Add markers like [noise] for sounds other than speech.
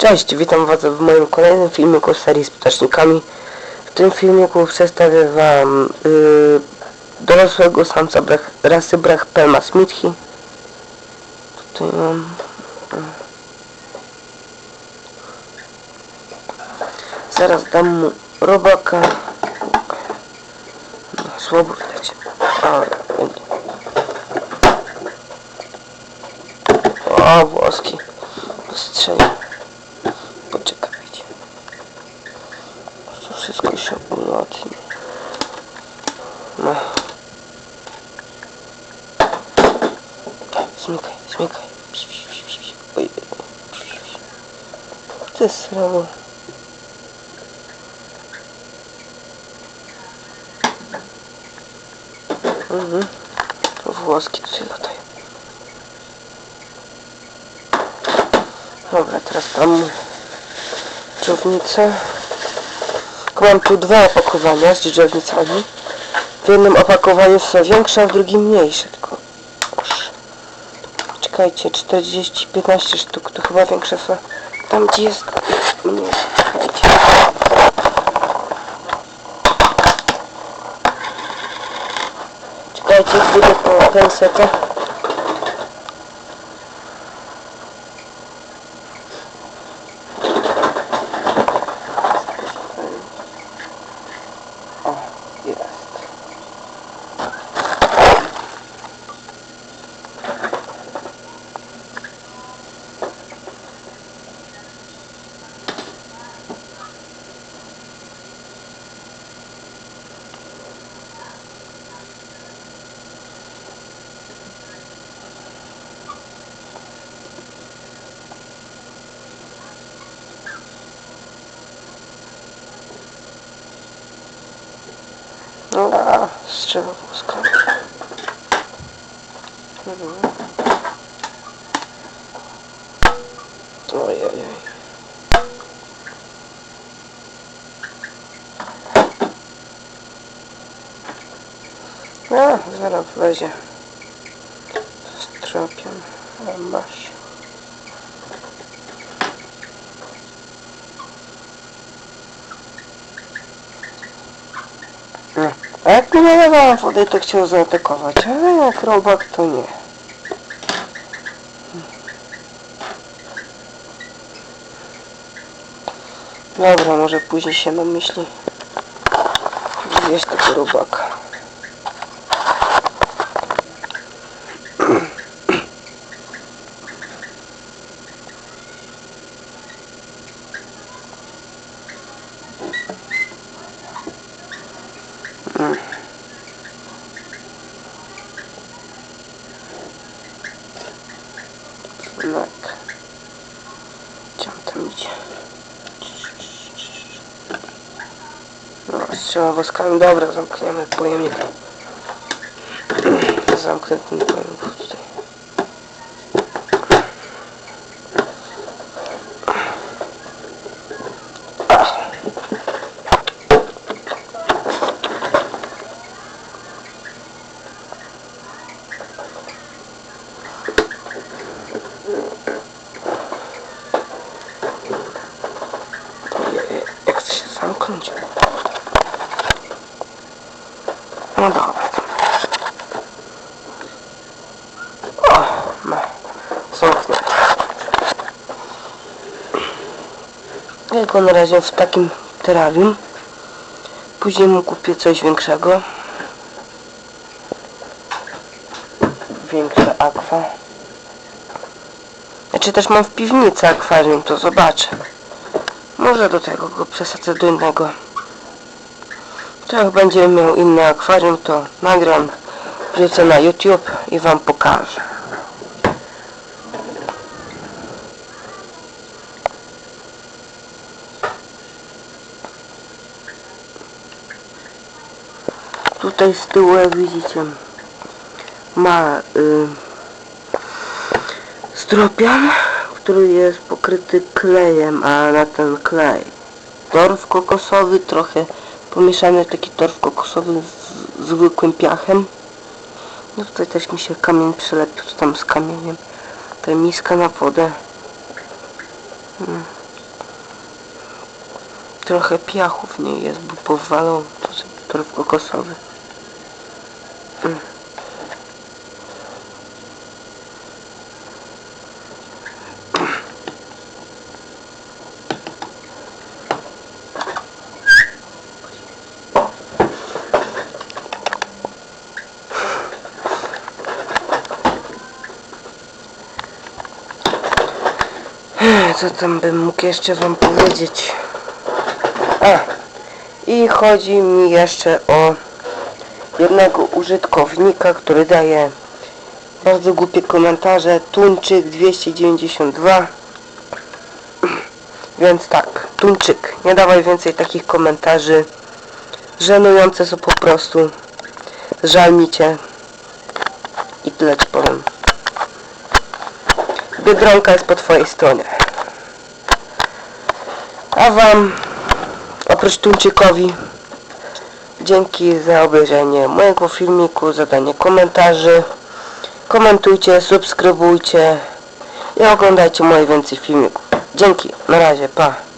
Cześć, witam Was w moim kolejnym filmiku z serii z ptacznikami. W tym filmiku przedstawię Wam yy, dorosłego samca brach, rasy brach Pelma Smithi. Tutaj mam... y. Zaraz dam mu robaka. No, słabo widać. O, włoski. Strzeli. To ulotni. No. Zmykaj, zmykaj. Psi, psi, psi, psi, psi. Oj. Ty. Mhm. Włoski tutaj latają. Dobra, teraz tam dżownicę. Mam tu dwa opakowania z dżownicami. W jednym opakowaniu są większe, a w drugim mniejsze. Tylko. Czekajcie, 40, 15 sztuk, to chyba większe są. Tam gdzie jest mniejsze. Czekajcie. Czekajcie, pójdę po pensetę. No, a, strzela włoska. Mhm. Ojej. A, zaraz wlezie. Z tropiem. Masz. No. A jak nie nalewałem wody, to chciał zaatakować, ale jak robak, to nie. Dobra, może później się namyśli zjeść tego robaka. Tak. Gdzie on tam idzie? No, strzela woskami. Dobra, zamkniemy pojemnik. Zamknę ten pojemnik tutaj. Ojej, Jak chce się zamknąć? No dobra. O, ma. Zamknięte. Ja go na razie w takim terarium. Później mu kupię coś większego. Większe akwa. Znaczy też mam w piwnicy akwarium, to zobaczę. Może do tego go przesadzę do innego. To jak będziemy miał inne akwarium, to nagram, wrzucę na YouTube i Wam pokażę. Tutaj z tyłu, jak widzicie, ma y, stropian, który jest pokryty klejem, a na ten klej torf kokosowy, trochę pomieszany taki torf kokosowy z zwykłym piachem. No tutaj też mi się kamień przylepił, co tam z kamieniem. Tutaj miska na wodę. Mm. trochę piachu w niej jest, bo powalą to torf kokosowy. Mm. Co tam bym mógł jeszcze wam powiedzieć? A, i chodzi mi jeszcze o jednego użytkownika, który daje bardzo głupie komentarze. Tuńczyk 292 [clears throat] Więc tak, Tuńczyk, nie dawaj więcej takich komentarzy. Żenujące są po prostu. Żal mi cię. I tyle ci powiem. Biedronka jest po twojej stronie. A wam, oprócz Tuńczykowi, dzięki za obejrzenie mojego filmiku, zadanie komentarzy. Komentujcie, subskrybujcie i oglądajcie moje więcej filmików. Dzięki, na razie, pa.